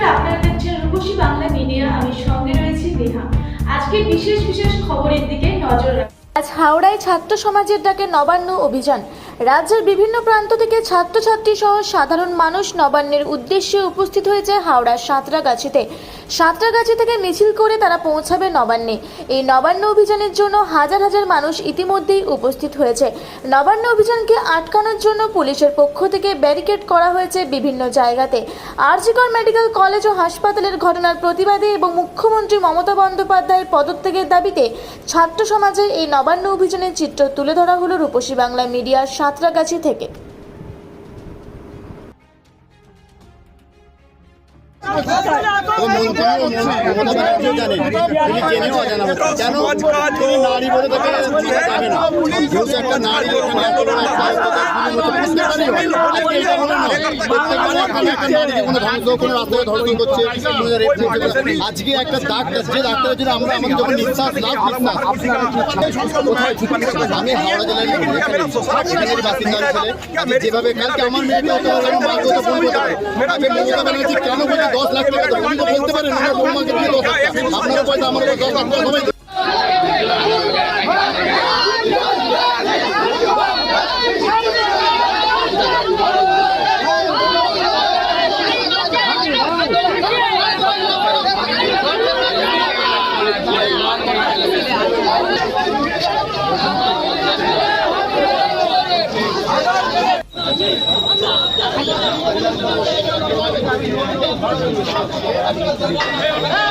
নমস্কার আপনারা দেখছেন রূপসী বাংলা মিডিয়া আমি সঙ্গে রয়েছি বিহা আজকে বিশেষ বিশেষ খবরের দিকে নজর রাখি। আজ হাওড়ায় ছাত্র সমাজের ডাকে নবান্ন অভিযান। রাজ্যের বিভিন্ন প্রান্ত থেকে ছাত্রছাত্রী সহ সাধারণ মানুষ নবান্নের উদ্দেশ্যে উপস্থিত হয়েছে হাওড়ার সাঁতরাগাছিতে। সাঁতরাগাছি থেকে মিছিল করে তারা পৌঁছাবে নবান্নে। এই নবান্ন অভিযানের জন্য হাজার হাজার মানুষ ইতিমধ্যেই উপস্থিত হয়েছে। নবান্ন অভিযানকে আটকানোর জন্য পুলিশের পক্ষ থেকে ব্যারিকেড করা হয়েছে বিভিন্ন জায়গাতে। আরজিকর মেডিকেল কলেজ ও হাসপাতালের ঘটনার প্রতিবাদে এবং মুখ্যমন্ত্রী মমতা বন্দ্যোপাধ্যায়ের পদত্যাগের দাবিতে ছাত্র সমাজের এই নবান্ন অভিযানের চিত্র তুলে ধরা হলো রূপসী বাংলা মিডিয়ার সাঁতরাগাছি থেকে। একটা নারী একটা হয়। আজকে একটা করছে। আজকে একটা ডাক্তার যে ডাক্তারের জন্য আমরা আমাদের যখন নিঃশ্বাস লাভ আমি হাওড়া জেলার বাসিন্দা যেভাবে কালকে আমার মেয়েকে কেন বলছে দশ লাখ টাকা বলতে পারেন আমার বৌমাকে দিয়ে দশ সবাই দেবে। Hey!